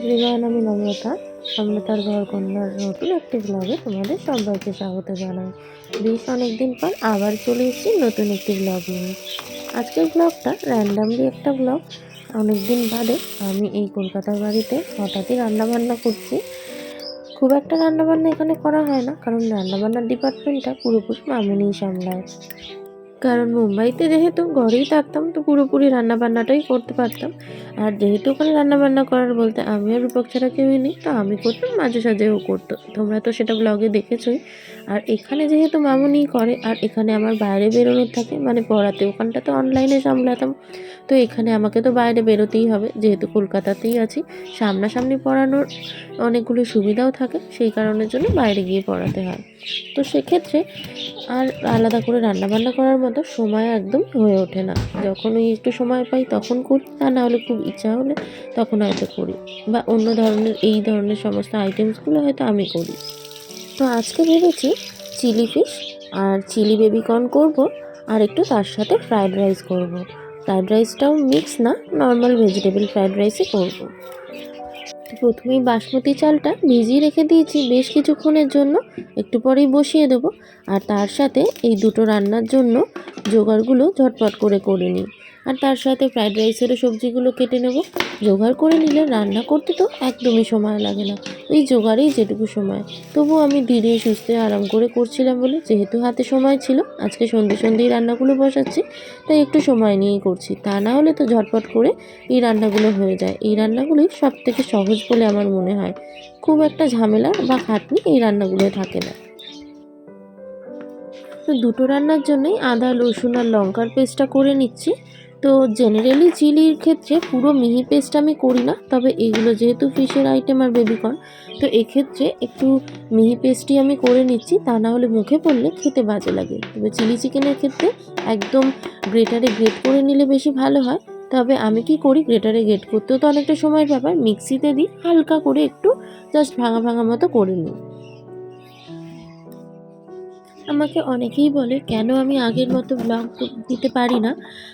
Everyone আমি নম্রতা নম্রতার ঘর কন্যার নতুন একটি ব্লগে তোমাদের সবাইকে স্বাগত জানাই। বেশ অনেকদিন পর আবার চলে এসেছি নতুন একটি ব্লগ নিয়ে। আজকের ব্লগটা র্যান্ডামলি একটা ব্লগ অনেকদিন বাদে আমি এই কলকাতার বাড়িতে হঠাৎই রান্নাবান্না করছি। খুব একটা রান্নাবান্না এখানে করা হয় না, কারণ রান্নাবান্নার ডিপার্টমেন্টটা পুরোপুরি মামুনিই সামলায়। কারণ মুম্বাইতে যেহেতু ঘরেই থাকতাম, তো পুরোপুরি রান্নাবান্নাটাই করতে পারতাম। আর যেহেতু ওখানে রান্নাবান্না করার বলতে আমি আর রূপক ছাড়া কেউই নেই, তো আমি করতাম মাঝে সাঝে ও করতো। তোমরা তো সেটা ব্লগে দেখেছোই। আর এখানে যেহেতু মামুনি করে, আর এখানে আমার বাইরে বেরোনোর থাকে মানে পড়াতে ওখানটা তো অনলাইনে সামলাতাম, তো এখানে আমাকে তো বাইরে বেরোতেই হবে। যেহেতু কলকাতাতেই আছি, সামনাসামনি পড়ানোর অনেকগুলো সুবিধাও থাকে, সেই কারণের জন্য বাইরে গিয়ে পড়াতে হয়। তো সেক্ষেত্রে আর আলাদা করে রান্নাবান্না করার মতো সময় একদম হয়ে ওঠে না যখন ওই একটু সময় পাই তখন করি, তা না হলে খুব ইচ্ছা হলে তখন হয়তো করি বা অন্য ধরনের, এই ধরনের সমস্ত আইটেমসগুলো হয়তো আমি করি তো আজকে ভেবেছি চিলি ফিশ আর চিলি বেবিকর্ন করব আর একটু তার সাথে ফ্রায়েড রাইস করব। ফ্রায়েড রাইসটাও মিক্স না নর্মাল ভেজিটেবল ফ্রায়েড রাইসই করব। প্রথমেই বাসমতি চালটা ভিজিয়ে রেখে দিয়েছি বেশ কিছুক্ষণের জন্য। একটু পরেই বসিয়ে দেবো। আর তার সাথে এই দুটো রান্নার জন্য জোগাড়গুলো ঝটপট করে করে নিই। আর তার সাথে ফ্রাইড রাইসেরও সবজিগুলো কেটে নেব। জোগাড় করে নিলে রান্না করতে তো একদমই সময় লাগে না। ওই জোগাড়েই যেটুকু সময়। তবু আমি ধীরে সুস্থে আরাম করে করছিলাম বলে যেহেতু হাতে সময় ছিল, আজকে সন্ধে সন্ধেই রান্নাগুলো বসাচ্ছি, তাই একটু সময় নিয়েই করছি। তা না হলে তো ঝটপট করে এই রান্নাগুলো হয়ে যায়। এই রান্নাগুলোই সব থেকে সহজ বলে আমার মনে হয়। খুব একটা ঝামেলা বা খাটনি এই রান্নাগুলো থাকে না। তো দুটো রান্নার জন্যই আদা, রসুন আর লঙ্কার পেস্টটা করে নিচ্ছি। তো জেনারেলি চিলির ক্ষেত্রে পুরো মিহি পেস্ট আমি করি না, তবে এগুলো যেহেতু ফিশের আইটেম আর বেবিকর্ন তো এক্ষেত্রে একটু মিহি পেস্টই আমি করে নিচ্ছি, তা না হলে মুখে পড়লে খেতে বাজে লাগে। তবে চিলি চিকেনের ক্ষেত্রে একদম গ্রেটারে গ্রেট করে নিলে বেশি ভালো হয়, তবে আমি কি করি, গ্রেটারে গ্রেট করতেও তো অনেকটা সময়ের ব্যাপার মিক্সিতে দিই, হালকা করে একটু জাস্ট ভাঙা ভাঙা মতো করে নিই। আমাকে অনেকেই বলে, কেন আমি আগের মতো ব্লগ দিতে পারি না?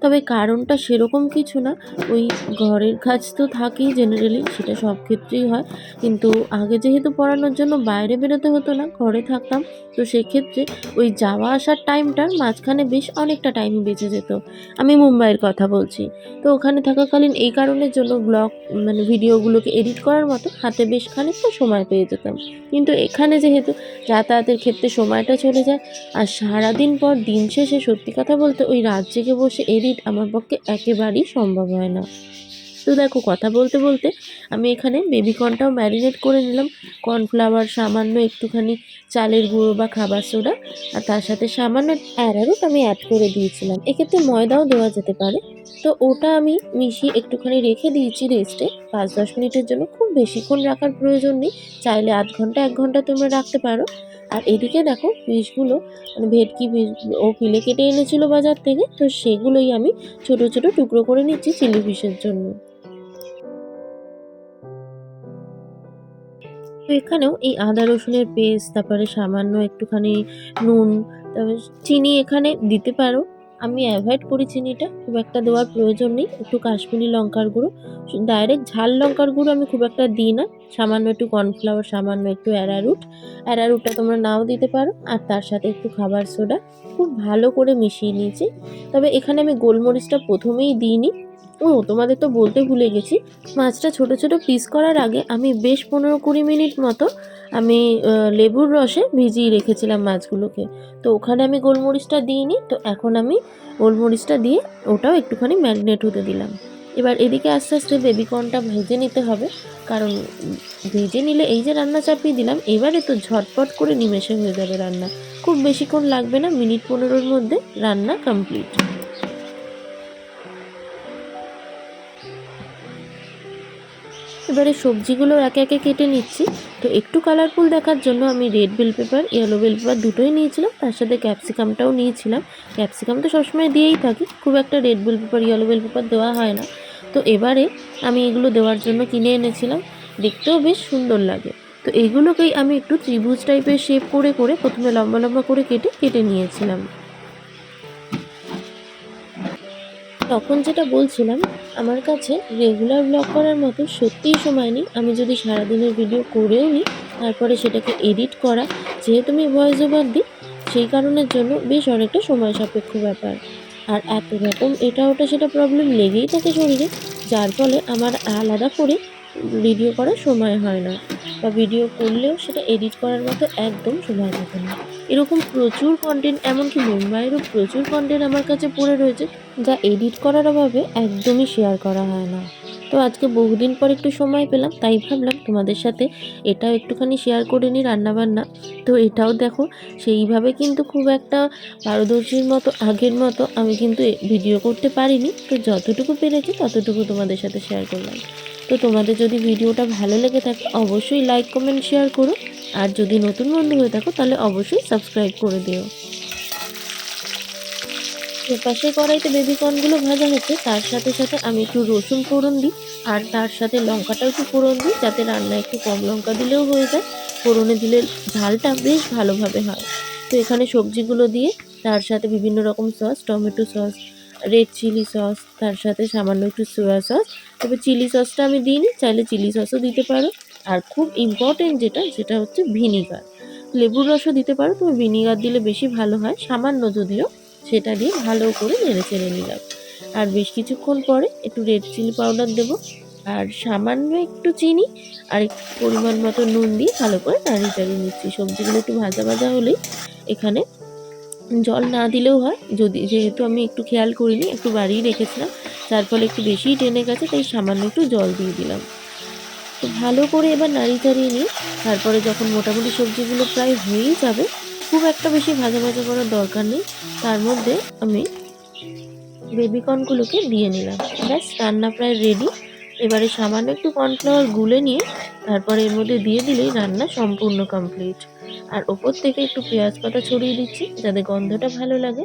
তবে কারণটা সেরকম কিছু না। ওই ঘরের কাজ তো থাকেই জেনারেলি সেটা সব ক্ষেত্রেই হয়। কিন্তু আগে যেহেতু পড়ানোর জন্য বাইরে বেরোতে হতো না, ঘরে থাকতাম, তো সেক্ষেত্রে ওই যাওয়া আসার টাইমটার মাঝখানে বেশ অনেকটা টাইম বেঁচে যেত। আমি মুম্বাইয়ের কথা বলছি। তো ওখানে থাকাকালীন এই কারণের জন্য ব্লগ মানে ভিডিওগুলোকে এডিট করার মতো হাতে বেশ খানিকটা সময় পেয়ে যেতাম। কিন্তু এখানে যেহেতু যাতায়াতের ক্ষেত্রে সময়টা চলে যায় আর সারাদিন পর দিন শেষে সত্যি কথা বলতে ওই রাত জেগে বসে এডিট আমার পক্ষে একেবারেই সম্ভব হয় না। তো দেখো, কথা বলতে বলতে আমি এখানে বেবিকর্নটাও ম্যারিনেট করে নিলাম। কর্নফ্লাওয়ার সামান্য একটুখানি চালের গুঁড়ো বা খাবার সোডা আর তার সাথে সামান্য অ্যারারুট আমি অ্যাড করে দিয়েছিলাম। এক্ষেত্রে ময়দাও দেওয়া যেতে পারে। তো ওটা আমি মিশিয়ে একটুখানি রেখে দিয়েছি রেস্টে পাঁচ দশ মিনিটের জন্য খুব বেশিক্ষণ রাখার প্রয়োজন নেই। চাইলে আধ ঘণ্টা, এক ঘণ্টা তোমরা রাখতে পারো। আর এদিকে দেখো ফিশগুলো মানে ভেটকি পিস ও ফিলে কেটে এনেছিল বাজার থেকে, তো সেগুলোই আমি ছোট ছোট টুকরো করে নিচ্ছি চিলি ফিশের জন্য। তো এখানেও এই আদা রসুনের পেস্ট, তারপরে সামান্য একটুখানি নুন, তারপরে চিনি এখানে দিতে পারো। আমি অ্যাভয়েড করি চিনিটা খুব একটা দেওয়ার প্রয়োজন নেই। একটু কাশ্মীরি লঙ্কার গুঁড়ো। ডাইরেক্ট ঝাল লঙ্কার গুঁড়ো আমি খুব একটা দিই না। সামান্য একটু কর্নফ্লাওয়ার সামান্য একটু অ্যারারুট অ্যারারুটটা তোমরা নাও দিতে পারো। আর তার সাথে একটু খাবার সোডা খুব ভালো করে মিশিয়ে নিয়েছি। তবে এখানে আমি গোলমরিচটা প্রথমেই দিইনি। ও তোমাদের তো বলতে ভুলে গেছি। মাছটা ছোট ছোট পিস করার আগে আমি বেশ পনেরো কুড়ি মিনিট মতো আমি লেবুর রসে ভিজিয়ে রেখেছিলাম মাছগুলোকে। তো ওখানে আমি গোলমরিচটা দিইনি, তো এখন আমি গোলমরিচটা দিয়ে ওটাও একটুখানি ম্যারিনেট হতে দিলাম। এবার এদিকে আস্তে আস্তে বেবিকর্নটা ভেজে নিতে হবে, কারণ ভেজে নিলে এই যে রান্না চাপিয়ে দিলাম, এবারে তো ঝটপট করে নিমেষে হয়ে যাবে রান্না। খুব বেশিক্ষণ লাগবে না, মিনিট পনেরোর মধ্যে রান্না কমপ্লিট। এবারে সবজিগুলো একে একে কেটে নিচ্ছি। তো একটু কালারফুল দেখার জন্য আমি red bell pepper yellow bell pepper দুটোই নিয়েছিলাম। তার সাথে ক্যাপসিকামটাও নিয়েছিলাম। ক্যাপসিকাম তো সবসময় দিয়েই থাকি। খুব একটা red bell pepper yellow bell pepper দেওয়া হয় না। তো এবারে আমি এগুলো দেওয়ার জন্য কিনে এনেছিলাম। দেখতেও বেশ সুন্দর লাগে। তো এইগুলোকেই আমি একটু ত্রিভুজ টাইপের শেপ করে করে প্রথমে লম্বা লম্বা করে কেটে কেটে নিয়েছিলাম। তখন যেটা বলছিলাম, আমার কাছে রেগুলার ব্লগ করার মতো সত্যিই সময় নেই। আমি যদি সারাদিনের ভিডিও করেও নিই, তারপরে সেটাকে এডিট করা, যেহেতু আমি ভয়েস ওভার দিই, সেই কারণের জন্য বেশ অনেকটা সময় সাপেক্ষ ব্যাপার। আর এত রকম এটা ওটা সেটা প্রবলেম লেগেই থাকে শরীরে, যার ফলে আমার আলাদা করে ভিডিও করার সময় হয় না। বা ভিডিও করলেও সেটা এডিট করার মতো একদম সময় থাকে না। এরকম প্রচুর কন্টেন্ট এমনকি মুম্বাইয়েরও প্রচুর কন্টেন্ট আমার কাছে পড়ে রয়েছে, যা এডিট করার অভাবে একদমই শেয়ার করা হয় না। তো আজকে বহুদিন পর একটু সময় পেলাম, তাই ভাবলাম তোমাদের সাথে এটাও একটুখানি শেয়ার করে নিই রান্নাবান্না। তো এটাও দেখো, সেইভাবে কিন্তু খুব একটা পারদর্শীর মতো, আগের মতো আমি কিন্তু ভিডিও করতে পারিনি। তো যতটুকু পেরেছি ততটুকু তোমাদের সাথে শেয়ার করলাম। তো তোমাদের যদি ভিডিওটা ভালো লেগে থাকে, অবশ্যই লাইক কমেন্ট শেয়ার করো। আর যদি নতুন বন্ধু হয়ে থাকো, তাহলে অবশ্যই সাবস্ক্রাইব করে দিও। এপাশে কড়াইতে বেবি কর্নগুলো ভাজা হচ্ছে, তার সাথে সাথে আমি একটু রসুন ফোড়ন দিই, আর তার সাথে লঙ্কাটাও একটু ফোড়ন দিই, যাতে রান্না একটু কম লঙ্কা দিলেও হয়ে যায়। ফোড়নে দিলে ঝালটা বেশ ভালোভাবে হয়। তো এখানে সবজিগুলো দিয়ে তার সাথে বিভিন্ন রকম sauce, tomato sauce red chilli sauce তার সাথে সামান্য একটু সোয়া সস তবে চিলি সসটা আমি দিইনি চাইলে চিলি সসও দিতে পারো। আর খুব ইম্পর্টেন্ট যেটা, সেটা হচ্ছে ভিনিগার লেবুর রসও দিতে পারো, তবে ভিনিগার দিলে বেশি ভালো হয়। সামান্য যদিও সেটা দিয়ে ভালো করে নেড়ে চেড়ে নিলাম। আর বেশ কিছুক্ষণ পরে একটু রেড চিলি পাউডার দেবো। আর সামান্য একটু চিনি আর একটু পরিমাণ মতো নুন দিয়ে ভালো করে নাড়িয়ে চাড়িয়ে নিচ্ছি। সবজিগুলো একটু ভাজা ভাজা হলেই এখানে জল না দিলেও হয়। যদি যেহেতু আমি একটু খেয়াল করিনি, একটু বাড়িয়ে রেখেছিলাম যার ফলে একটু বেশিই টেনে গেছে, তাই সামান্য একটু জল দিয়ে দিলাম। তো ভালো করে এবার নাড়িয়ে চাড়িয়ে নিই। তারপরে যখন মোটামুটি সবজিগুলো প্রায় হয়েই যাবে, খুব একটা বেশি ভাজা ভাজা করার দরকার নেই। তার মধ্যে আমি বেবিকর্নগুলোকে দিয়ে নিলাম। ব্যাস, রান্না প্রায় রেডি এবারে সামান্য একটু কর্নফ্লাওয়ার গুলে নিয়ে তারপরে এর মধ্যে দিয়ে দিলেই রান্না সম্পূর্ণ কমপ্লিট আর ওপর থেকে একটু পেঁয়াজ পাতা ছড়িয়ে দিচ্ছি, যাতে গন্ধটা ভালো লাগে।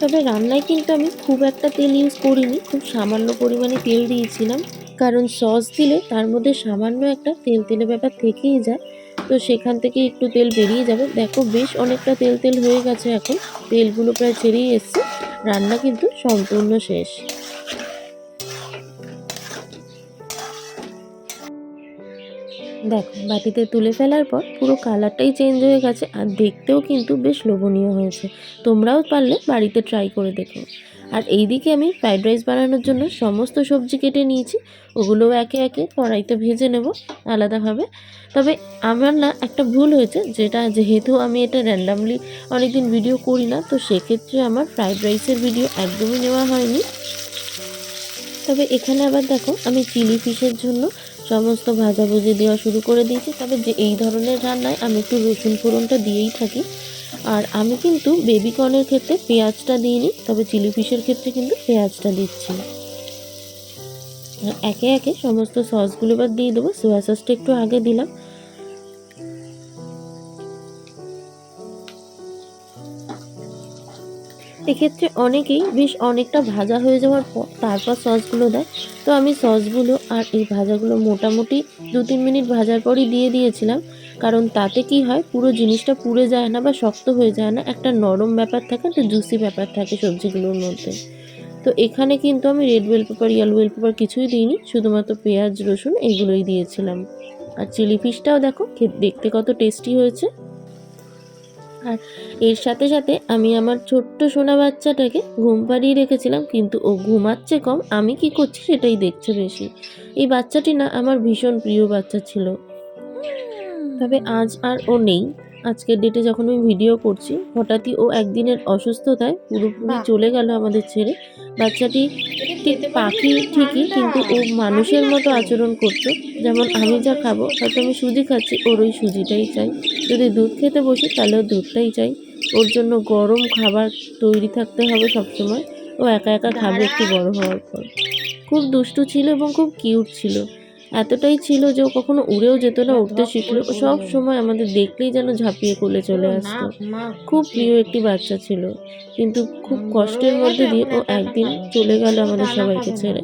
তবে রান্নায় কিন্তু আমি খুব একটা তেল ইউজ করিনি, খুব সামান্য পরিমাণে তেল দিয়েছিলাম। কারণ সস দিলে তার মধ্যে সামান্য একটা তেল তেলে ব্যাপার থেকেই যায়। তো সেখান থেকে একটু তেল বেরিয়ে যাবে। দেখো বেশ অনেকটা তেল তেল হয়ে গেছে এখন। তেলগুলো প্রায় ছেড়েই এসছে। রান্না কিন্তু সম্পূর্ণ শেষ। দেখো, বাটিতে তুলে ফেলার পর পুরো কালারটাই চেঞ্জ হয়ে গেছে। আর দেখতেও কিন্তু বেশ লোভনীয় হয়েছে। তোমরাও পারলে বাড়িতে ট্রাই করে দেখো। আর এইদিকে আমি ফ্রাইড রাইস বানানোর জন্য সমস্ত সবজি কেটে নিয়েছি। ওগুলোও একে একে কড়াইতে ভেজে নেব আলাদাভাবে। তবে আমার না একটা ভুল হয়েছে, যেটা যেহেতু আমি এটা র্যান্ডামলি অনেকদিন ভিডিও করি না, তো সেক্ষেত্রে আমার ফ্রাইড রাইসের ভিডিও একদমই নেওয়া হয়নি। তবে এখানে আবার দেখো, আমি চিলি ফিশের জন্য সমস্ত ভাজাভুজি দেওয়া শুরু করে দিয়েছি। তবে যে এই ধরনের রান্নায় আমি একটু রসুন ফোড়নটা দিয়েই থাকি। আর আমি কিন্তু বেবি কর্নের ক্ষেত্রে পেঁয়াজটা দিইনি, তবে চিলি ফিশের ক্ষেত্রে কিন্তু পেঁয়াজটা দিচ্ছি। একে একে সমস্ত সসগুলো এবার দিয়ে দেবো সোয়া সসটা একটু আগে দিলাম। এক্ষেত্রে অনেকেই বেশ অনেকটা ভাজা হয়ে যাওয়ার পর তারপর সসগুলো দেয়। তো আমি সসগুলো আর এই ভাজাগুলো মোটামুটি দু তিন মিনিট ভাজার পরই দিয়ে দিয়েছিলাম। কারণ তাতে কি হয়, পুরো জিনিসটা পুড়ে যায় না বা শক্ত হয়ে যায় না, একটা নরম ব্যাপার থাকে, একটা জুসি ব্যাপার থাকে সবজিগুলোর মধ্যে। তো এখানে কিন্তু আমি red bell pepper yellow bell pepper কিছুই দিইনি, শুধুমাত্র পেঁয়াজ, রসুন এগুলোই দিয়েছিলাম। আর চিলি ফিশটাও দেখো দেখতে কত টেস্টি হয়েছে। আর এর সাথে সাথে আমি আমার ছোট্ট সোনা বাচ্চাটাকে ঘুম পাড়িয়ে রেখেছিলাম, কিন্তু ও ঘুমাচ্ছে কম, আমি কি করছি সেটাই দেখছে বেশি। এই বাচ্চাটি না, আমার ভীষণ প্রিয় বাচ্চা ছিল। তবে আজ আর ও নেই। আজকের ডেটে যখন আমি ভিডিও করছি হঠাৎই ও একদিনের অসুস্থতায় পুরোপুরি চলে গেল আমাদের ছেড়ে। বাচ্চাটি ঠিক পাখি ঠিকই কিন্তু ও মানুষের মতো আচরণ করতো যেমন আমি যা খাব হয়তো আমি সুজি খাচ্ছি ওর ওই সুজিটাই চাই। যদি দুধ খেতে বসি তাহলেও দুধটাই চাই। ওর জন্য গরম খাবার তৈরি থাকতে হবে সবসময়। ও একা একা খাবে একটু বড় হওয়ার পর। খুব দুষ্টু ছিল এবং খুব কিউট ছিল। এতটাই ছিল যে ও কখনো উড়েও যেত না উঠতে শিখলো। সব সময় আমাদের দেখলেই যেন ঝাঁপিয়ে কোলে চলে আসতো। খুব প্রিয় একটি বাচ্চা ছিল। কিন্তু খুব কষ্টের মধ্যে দিয়ে ও একদিন চলে গেল আমাদের সবাইকে ছেড়ে।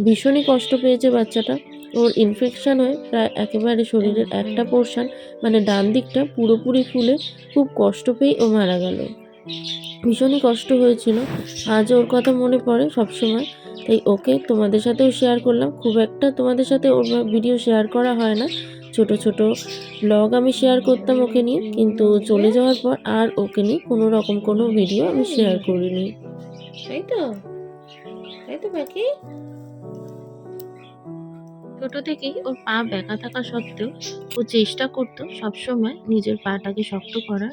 ভীষণই কষ্ট পেয়েছে বাচ্চাটা। ওর ইনফেকশান হয়ে প্রায় একেবারে শরীরের একটা পোর্শন মানে ডান দিকটা পুরোপুরি ফুলে খুব কষ্ট পেয়ে ও মারা গেল। ভীষণই কষ্ট হয়েছিল। আজ ওর কথা মনে পড়ে সবসময়। তাই ওকে তোমাদের সাথেও শেয়ার করলাম। খুব একটা তোমাদের সাথে ওর ভিডিও শেয়ার করা হয় না। ছোট ছোট ব্লগ আমি শেয়ার করতাম ওকে নিয়ে। কিন্তু চলে যাওয়ার পর আর ওকে নিয়ে কোনো রকম কোনো ভিডিও আমি শেয়ার করিনি। তাই তো? তাই তো বাকি ছোট থেকেই ওর পা ব্যাকা থাকা সত্ত্বেও ও চেষ্টা করতো সবসময় নিজের পাটাকে শক্ত করার।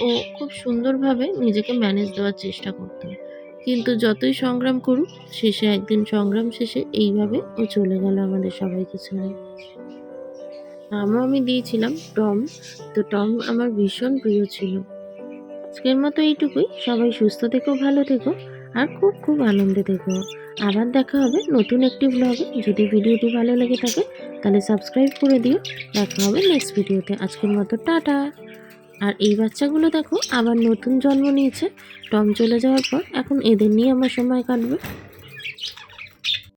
ও খুব সুন্দরভাবে নিজেকে ম্যানেজ দেওয়ার চেষ্টা করতো। কিন্তু যতই সংগ্রাম করুক, শেষে একদিন সংগ্রাম শেষে এইভাবে ও চলে গেল আমাদের সবাইকে ছেড়ে নামও আমি দিয়েছিলাম, টম। তো টম আমার ভীষণ প্রিয় ছিল। আজকের মতো এইটুকুই। সবাই সুস্থ থেকো, ভালো থেকো। আর খুব খুব আনন্দে থেকো। আবার দেখা হবে নতুন একটি ব্লগে যদি ভিডিওটি ভালো লেগে থাকে, তাহলে সাবস্ক্রাইব করে দিও। দেখা হবে নেক্সট ভিডিওতে। আজকের মতো টাটা। আর এই বাচ্চাগুলো দেখো, আবার নতুন জন্ম নিয়েছে। টম চলে যাওয়ার পর এখন এদের নিয়ে আমার সময় কাটবে।